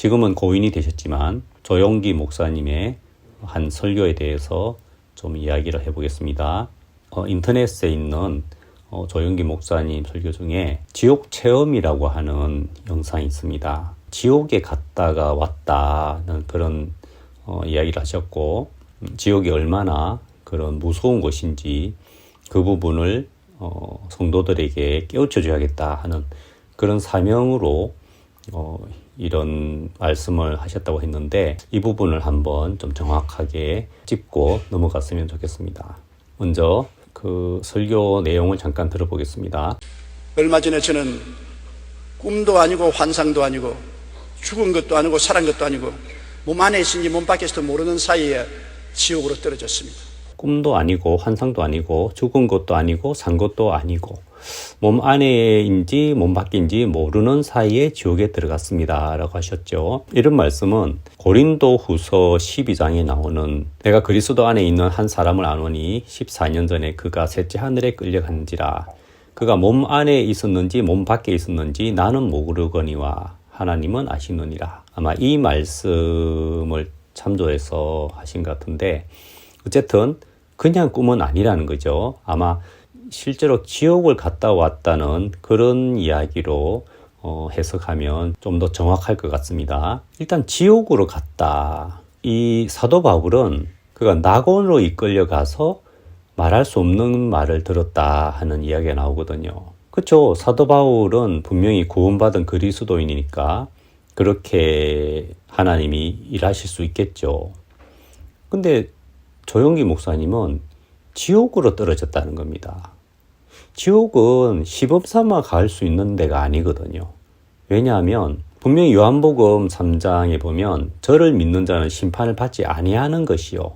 지금은 고인이 되셨지만 조영기 목사님의 한 설교에 대해서 좀 이야기를 해보겠습니다. 어, 인터넷에 있는 어, 조영기 목사님 설교 중에 지옥 체험이라고 하는 영상이 있습니다. 지옥에 갔다가 왔다는 그런 어, 이야기를 하셨고 음, 지옥이 얼마나 그런 무서운 것인지 그 부분을 어, 성도들에게 깨우쳐 줘야겠다 하는 그런 사명으로 어, 이런 말씀을 하셨다고 했는데 이 부분을 한번 좀 정확하게 짚고 넘어갔으면 좋겠습니다. 먼저 그 설교 내용을 잠깐 들어보겠습니다. 얼마 전에 저는 꿈도 아니고 환상도 아니고 죽은 것도 아니고 살은 것도 아니고 몸 안에 있은지 몸 밖에서도 모르는 사이에 지옥으로 떨어졌습니다. 꿈도 아니고 환상도 아니고 죽은 것도 아니고 산 것도 아니고 몸 안에인지 몸 밖인지 모르는 사이에 지옥에 들어갔습니다. 라고 하셨죠. 이런 말씀은 고린도 후서 12장에 나오는 내가 그리스도 안에 있는 한 사람을 아노니 14년 전에 그가 셋째 하늘에 끌려간지라 그가 몸 안에 있었는지 몸 밖에 있었는지 나는 모르거니와 하나님은 아시느니라. 아마 이 말씀을 참조해서 하신 것 같은데 어쨌든 그냥 꿈은 아니라는 거죠. 아마 실제로 지옥을 갔다 왔다는 그런 이야기로 어, 해석하면 좀 더 정확할 것 같습니다. 일단 지옥으로 갔다. 이 사도 바울은 그가 낙원으로 이끌려 가서 말할 수 없는 말을 들었다 하는 이야기가 나오거든요. 그렇죠. 사도 바울은 분명히 구원받은 그리스도인이니까 그렇게 하나님이 일하실 수 있겠죠. 근데 조용기 목사님은 지옥으로 떨어졌다는 겁니다. 지옥은 시범 삼아 갈 수 있는 데가 아니거든요. 왜냐하면 분명히 요한복음 3장에 보면 저를 믿는 자는 심판을 받지 아니하는 것이요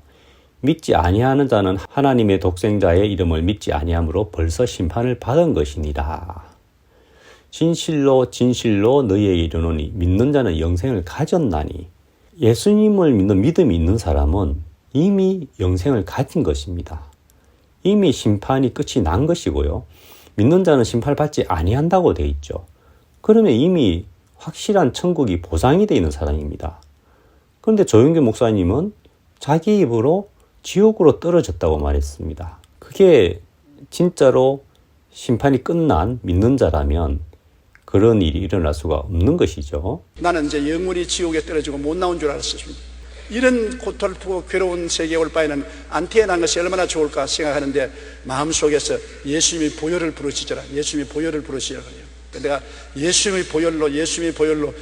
믿지 아니하는 자는 하나님의 독생자의 이름을 믿지 아니함으로 벌써 심판을 받은 것이니라. 진실로 진실로 너희에게 이르노니 믿는 자는 영생을 가졌나니 예수님을 믿는 믿음이 있는 사람은 이미 영생을 가진 것입니다. 이미 심판이 끝이 난 것이고요. 믿는 자는 심판을 받지 아니한다고 돼 있죠. 그러면 이미 확실한 천국이 보장이 되어 있는 사람입니다. 그런데 조영규 목사님은 자기 입으로 지옥으로 떨어졌다고 말했습니다. 그게 진짜로 심판이 끝난 믿는 자라면 그런 일이 일어날 수가 없는 것이죠. 나는 이제 영원히 지옥에 떨어지고 못 나온 줄 알았습니다. 이런 고통고 괴로운 세계에 올 바에는 안 태어난 것이 얼마나 좋을까 생각하는데 마음속에서 예수님이 보혈을 부르시더라. 예수님이 보혈을 부르시더라고요. 내가 예수님의 보혈로 예수님의 보혈로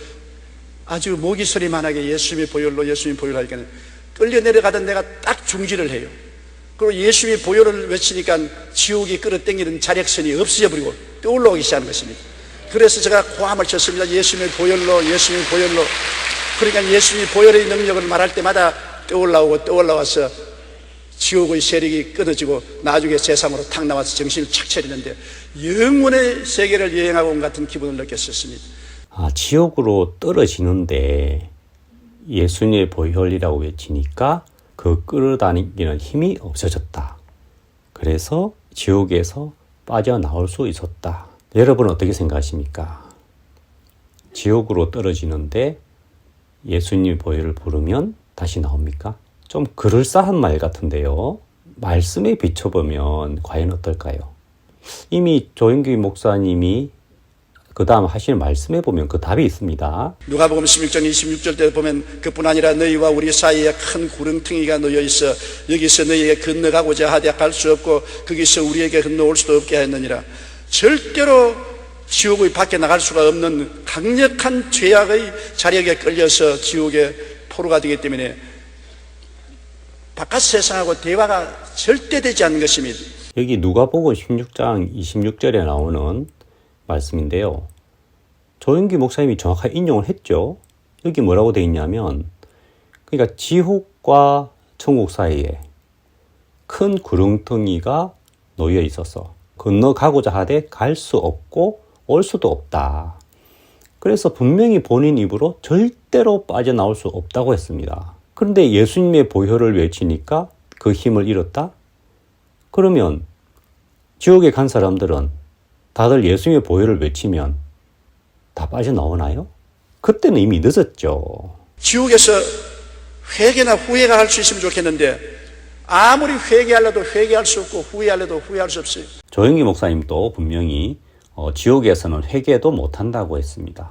아주 목이 소리만하게 예수님의 보혈로 예수님의 보혈로 하니까 끌려 내려가던 내가 딱 중지를 해요. 그리고 예수님의 보혈을 외치니까 지옥이 끌어당기는 자력선이 없어져 버리고 떠올라오기 시작하는 것입니다. 그래서 제가 고함을 쳤습니다. 예수님의 보혈로 예수님의 보혈로 그러니까 예수님이 보혈의 능력을 말할 때마다 떠올라오고 떠올라와서 지옥의 세력이 끊어지고 나중에 세상으로 탁 나와서 정신을 착 차리는데 영원의 세계를 여행하고 온 같은 기분을 느꼈었습니다. 아, 지옥으로 떨어지는데 예수님의 보혈이라고 외치니까 그 끌어다니기는 힘이 없어졌다. 그래서 지옥에서 빠져나올 수 있었다. 여러분 어떻게 생각하십니까? 지옥으로 떨어지는데 예수님 보혈을 부르면 다시 나옵니까? 좀 그럴싸한 말 같은데요. 말씀에 비춰보면 과연 어떨까요? 이미 조영규 목사님이 그 다음 하실 말씀에 보면 그 답이 있습니다. 누가복음 16장 26절 때 보면 그뿐 아니라 너희와 우리 사이에 큰 구렁텅이가 놓여 있어 여기서 너희에게 건너가고자 하되 갈 수 없고 거기서 우리에게 건너올 수도 없게 하였느니라 절대로 지옥의 밖에 나갈 수가 없는 강력한 죄악의 자력에 끌려서 지옥의 포로가 되기 때문에 바깥 세상하고 대화가 절대 되지 않는 것입니다. 여기 누가복음 16장 26절에 나오는 말씀인데요. 조영기 목사님이 정확하게 인용을 했죠. 여기 뭐라고 되어 있냐면, 그러니까 지옥과 천국 사이에 큰 구렁텅이가 놓여 있어서 건너가고자 하되 갈 수 없고 올 수도 없다. 그래서 분명히 본인 입으로 절대로 빠져나올 수 없다고 했습니다. 그런데 예수님의 보혈을 외치니까 그 힘을 잃었다? 그러면 지옥에 간 사람들은 다들 예수님의 보혈을 외치면 다 빠져나오나요? 그때는 이미 늦었죠. 지옥에서 회개나 후회가 할 수 있으면 좋겠는데 아무리 회개하려도 회개할 수 없고 후회하려도 후회할 수 없어요. 조영기 목사님도 분명히 어, 지옥에서는 회개도 못한다고 했습니다.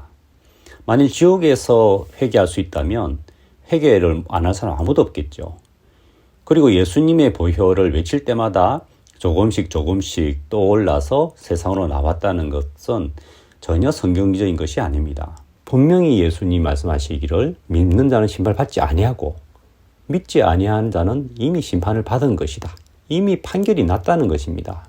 만일 지옥에서 회개할 수 있다면 회개를 안 할 사람 아무도 없겠죠. 그리고 예수님의 보혈을 외칠 때마다 조금씩 조금씩 떠올라서 세상으로 나왔다는 것은 전혀 성경적인 것이 아닙니다. 분명히 예수님 말씀하시기를 믿는 자는 신발 받지 아니하고 믿지 아니하는 자는 이미 심판을 받은 것이다. 이미 판결이 났다는 것입니다.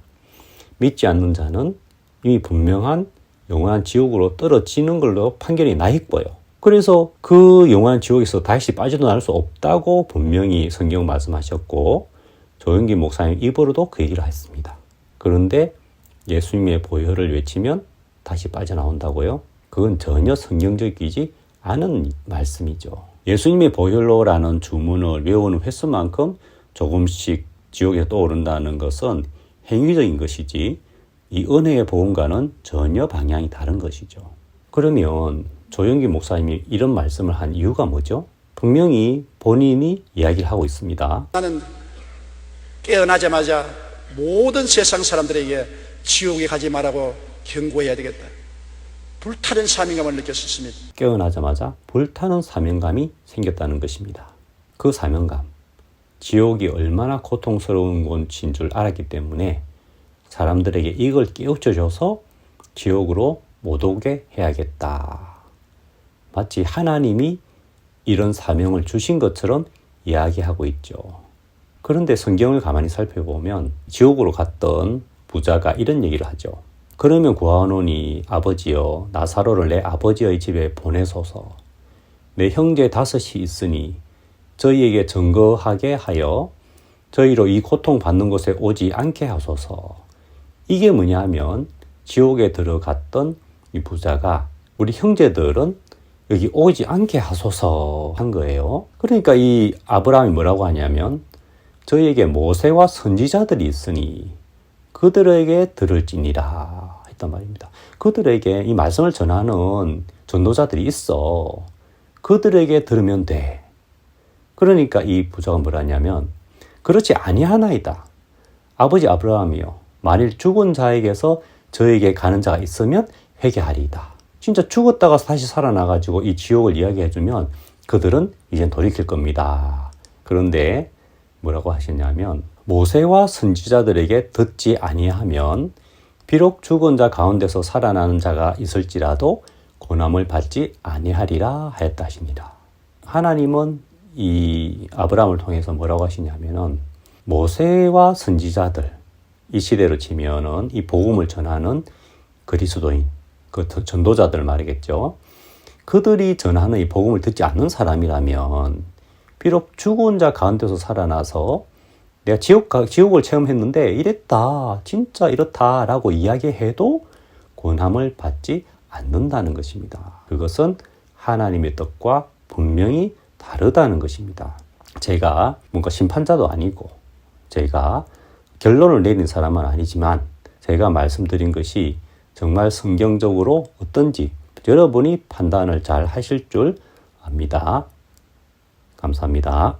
믿지 않는 자는 이미 분명한 영원한 지옥으로 떨어지는 걸로 판결이 나 있고요. 그래서 그 영원한 지옥에서 다시 빠져나올 수 없다고 분명히 성경 말씀하셨고 조영기 목사님 입으로도 그 얘기를 했습니다. 그런데 예수님의 보혈을 외치면 다시 빠져나온다고요? 그건 전혀 성경적이지 않은 말씀이죠. 예수님의 보혈로라는 주문을 외우는 횟수만큼 조금씩 지옥에 떠오른다는 것은 행위적인 것이지 이 은혜의 복음과는 전혀 방향이 다른 것이죠. 그러면 조영기 목사님이 이런 말씀을 한 이유가 뭐죠? 분명히 본인이 이야기를 하고 있습니다. 나는 깨어나자마자 모든 세상 사람들에게 지옥에 가지 말라고 경고해야 되겠다. 불타는 사명감을 느꼈었습니다. 깨어나자마자 불타는 사명감이 생겼다는 것입니다. 그 사명감, 지옥이 얼마나 고통스러운 곳인 줄 알았기 때문에 사람들에게 이걸 깨우쳐줘서 지옥으로 못 오게 해야겠다. 마치 하나님이 이런 사명을 주신 것처럼 이야기하고 있죠. 그런데 성경을 가만히 살펴보면 지옥으로 갔던 부자가 이런 얘기를 하죠. 그러면 구하노니 아버지여 나사로를 내 아버지의 집에 보내소서. 내 형제 다섯이 있으니 저희에게 증거하게 하여 저희로 이 고통 받는 곳에 오지 않게 하소서. 이게 뭐냐 하면 지옥에 들어갔던 이 부자가 우리 형제들은 여기 오지 않게 하소서 한 거예요. 그러니까 이 아브라함이 뭐라고 하냐면 저희에게 모세와 선지자들이 있으니 그들에게 들을지니라 했단 말입니다. 그들에게 이 말씀을 전하는 전도자들이 있어. 그들에게 들으면 돼. 그러니까 이 부자가 뭐라냐면 그렇지 아니하나이다. 아버지 아브라함이요. 만일 죽은 자에게서 저에게 가는 자가 있으면 회개하리이다. 진짜 죽었다가 다시 살아나가지고 이 지옥을 이야기해주면 그들은 이젠 돌이킬 겁니다. 그런데 뭐라고 하시냐면 모세와 선지자들에게 듣지 아니하면 비록 죽은 자 가운데서 살아나는 자가 있을지라도 고난을 받지 아니하리라 하였다 하십니다. 하나님은 이 아브라함을 통해서 뭐라고 하시냐면은 모세와 선지자들 이 시대로 치면은 이 복음을 전하는 그리스도인 그 전도자들 말이겠죠. 그들이 전하는 이 복음을 듣지 않는 사람이라면 비록 죽은 자 가운데서 살아나서 내가 지옥 가, 지옥을 체험했는데 이랬다 진짜 이렇다라고 이야기해도 권함을 받지 않는다는 것입니다. 그것은 하나님의 뜻과 분명히 다르다는 것입니다. 제가 뭔가 심판자도 아니고 제가 결론을 내린 사람은 아니지만 제가 말씀드린 것이 정말 성경적으로 어떤지 여러분이 판단을 잘 하실 줄 압니다. 감사합니다.